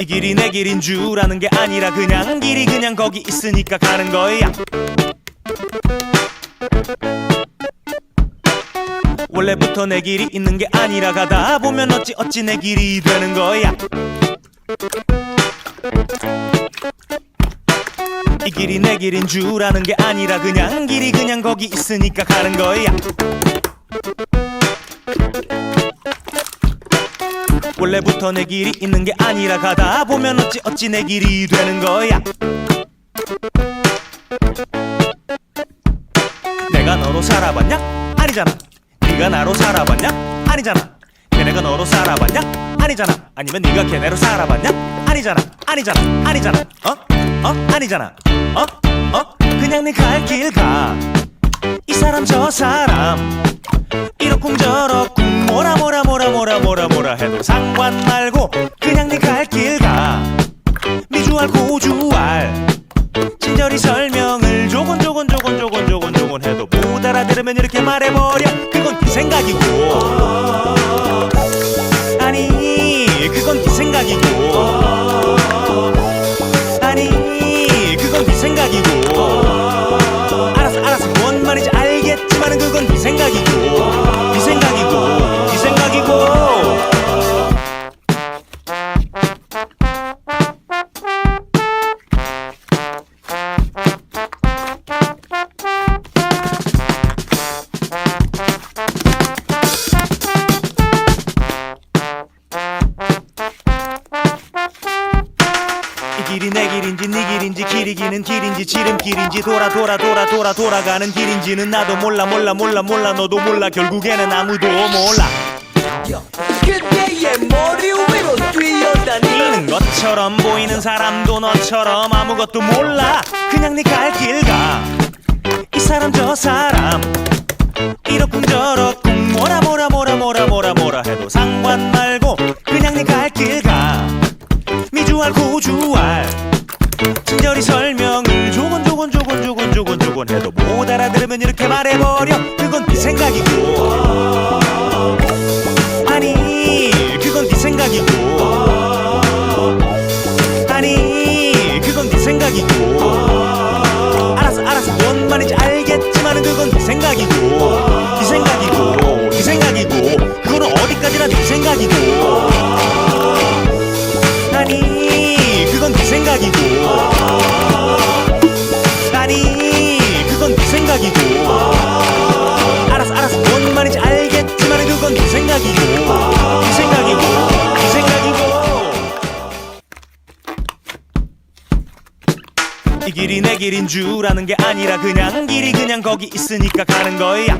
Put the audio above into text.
이 길이 내 길인 줄 아는 게 아니라 그냥 길이 그냥 거기 있으니까 가는 거야. 원래부터 내 길이 있는 게 아니라 가다 보면 어찌 어찌 내 길이 되는 거야. 이 길이 내 길인 줄 아는 게 아니라 그냥 길이 그냥 거기 있으니까 가는 거야 원래부터 내 길이 있는 게 아니라 가다 보면 어찌 어찌 내 길이 되는 거야 내가 너로 살아봤냐? 아니잖아 네가 나로 살아봤냐? 아니잖아 걔네가 너로 살아봤냐? 아니잖아 아니면 네가 걔네로 살아봤냐? 아니잖아 아니잖아 아니잖아 어? 어? 아니잖아 어? 어? 그냥 네갈길 가 이 사람 저 사람 이러쿵저러쿵 뭐라 뭐라 해도 상관 말고 그냥 네 갈 길 가. 미주알 고주알 친절히 설명을 조곤 조곤 조곤 조곤 조곤 조곤 해도 못 알아들으면 이렇게 말해버려. 그건 네 생각이고 길이 내 길인지 네 길인지 길이 기는 길인지 지름길인지 돌아 돌아 돌아 돌아 돌아가는 길인지는 나도 몰라 몰라 몰라 몰라 너도 몰라 결국에는 아무도 몰라. 그대의 머리 위로 뛰어다니는 것처럼 보이는 사람도 너처럼 아무것도 몰라. 그냥 네 갈 길 가. 이 사람 저 사람. 이러쿵저러쿵 뭐라 뭐라 뭐라 뭐라 뭐라 뭐라 해도 상관 말 미주알 고주알. 친절히 설명을 조곤 조곤 조곤 조곤 조곤 조곤 해도 못 알아들으면 이렇게 말해버려. 그건 네 생각이고. 아니 그건 네 생각이고. 아니 그건 네 생각이고. 알았어 알았어. 뭔 말인지 알겠지만은 그건 네 생각이고. 네 생각이고 네 생각이고. 그거는 어디까지나 네 생각이고 생각이고. 알았어 알았어 뭔 말인지 알겠지만 그건 네 생각이고. 네 생각이고 네 생각이고. 이 길이 내 길인 줄 아는 게 아니라 그냥 길이 그냥 거기 있으니까 가는 거야